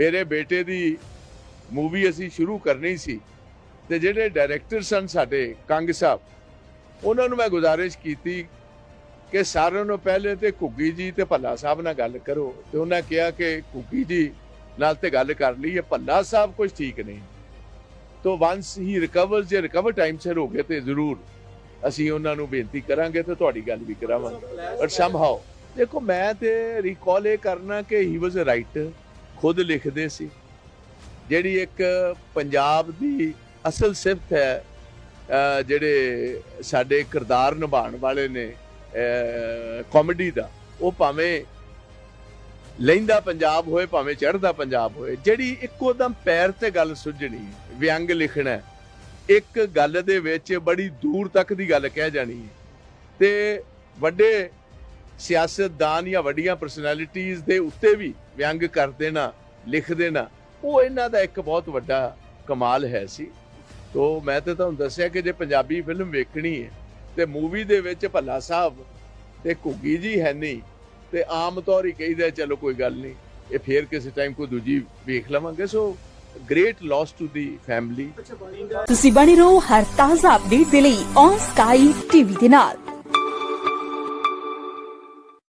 ਮੇਰੇ ਬੇਟੇ ਦੀ ਮੂਵੀ ਅਸੀਂ ਸ਼ੁਰੂ ਕਰਨੀ ਸੀ ਤੇ ਜਿਹੜੇ ਡਾਇਰੈਕਟਰ ਸਨ ਸਾਡੇ ਕੰਗ ਸਾਹਿਬ ਉਹਨਾਂ ਨੂੰ ਮੈਂ ਗੁਜ਼ਾਰਿਸ਼ ਕੀਤੀ ਕਿ ਸਾਰਿਆਂ ਨੂੰ ਪਹਿਲੇ ਤੇ ਘੁੱਗੀ ਜੀ ਤੇ ਭੱਲਾ ਸਾਹਿਬ ਨਾਲ ਗੱਲ ਕਰੋ ਤੇ ਉਹਨਾਂ ਕਿਹਾ ਕਿ ਘੁੱਗੀ ਜੀ ਨਾਲ ਤੇ ਗੱਲ ਕਰ ਲਈ ਹੈ ਭੱਲਾ ਸਾਹਿਬ ਕੁਝ ਠੀਕ ਨਹੀਂ। ਤੋ ਵਾਂਸ ਹੀ ਰਿਕਵਰਸ ਜੇ ਰਿਕਵਰ ਟਾਈਮ ਸਿਰ ਹੋ ਗਏ ਤੇ ਜ਼ਰੂਰ ਅਸੀਂ ਉਹਨਾਂ ਨੂੰ ਬੇਨਤੀ ਕਰਾਂਗੇ ਤੇ ਤੁਹਾਡੀ ਗੱਲ ਵੀ ਕਰਾਵਾਂਗੇ। ਪਰ ਸਮਹਾਉ ਦੇਖੋ ਮੈਂ ਤੇ ਰੀਕਾਲ ਇਹ ਕਰਨਾ ਕਿ ਹੀ ਵਾਸ ਅ ਰਾਈਟਰ ਖੁਦ ਲਿਖਦੇ ਸੀ। ਜਿਹੜੀ ਇੱਕ ਪੰਜਾਬ ਦੀ ਅਸਲ ਸਿਫਤ ਹੈ ਜਿਹੜੇ ਸਾਡੇ ਕਿਰਦਾਰ ਨਿਭਾਉਣ ਵਾਲੇ ਨੇ ਕਾਮੇਡੀ ਦਾ, ਉਹ ਭਾਵੇਂ ਲੈਂਦਾ ਪੰਜਾਬ ਹੋਏ, ਭਾਵੇਂ ਚੜ੍ਹਦਾ ਪੰਜਾਬ ਹੋਏ, ਜਿਹੜੀ ਇੱਕੋ ਦਮ ਪੈਰ ਤੇ ਗੱਲ ਸੁਝਣੀ, ਵਿਅੰਗ ਲਿਖਣਾ, ਇੱਕ ਗੱਲ ਦੇ ਵਿੱਚ ਬੜੀ ਦੂਰ ਤੱਕ ਦੀ ਗੱਲ ਕਹਿ ਜਾਣੀ ਹੈ। ਤੇ ਵੱਡੇ ਸਿਆਸਤਦਾਨ ਜਾਂ ਵੱਡੀਆਂ ਪਰਸਨੈਲਿਟੀਆਂ ਦੇ ਉੱਤੇ ਵੀ ਵਿਅੰਗ ਕਰ ਦੇਣਾ ਲਿਖ ਦੇਣਾ ਉਹ ਇਹਨਾਂ ਦਾ ਇੱਕ ਬਹੁਤ ਵੱਡਾ ਕਮਾਲ ਹੈ ਸੀ। ਤੋ ਮੈਂ ਤੇ ਤੁਹਾਨੂੰ ਦੱਸਿਆ ਕਿ ਜੇ ਪੰਜਾਬੀ ਫਿਲਮ ਵੇਖਣੀ ਹੈ, ਤੇ ਮੂਵੀ ਦੇ ਵਿੱਚ ਭੱਲਾ ਸਾਹਿਬ ਤੇ ਘੁੱਗੀ ਜੀ ਹੈ ਨਹੀਂ, ਤੇ ਆਮ ਤੌਰ ਹੀ ਕਹੀਦਾ ਚਲੋ ਕੋਈ ਗੱਲ ਨਹੀਂ, ਇਹ ਫੇਰ ਕਿਸੇ ਟਾਈਮ ਕੋਈ ਦੂਜੀ ਵੇਖ ਲਵਾਂਗੇ। So great loss to the family ਤੁਸੀਂ ਬਣੇ ਰਹੋ ਹਰ ਤਾਜ਼ਾ ਅਪਡੇਟ ਦੇ ਲਈ ਔਨ ਸਕਾਈ ਟੀਵੀ ਦੇ ਨਾਲ।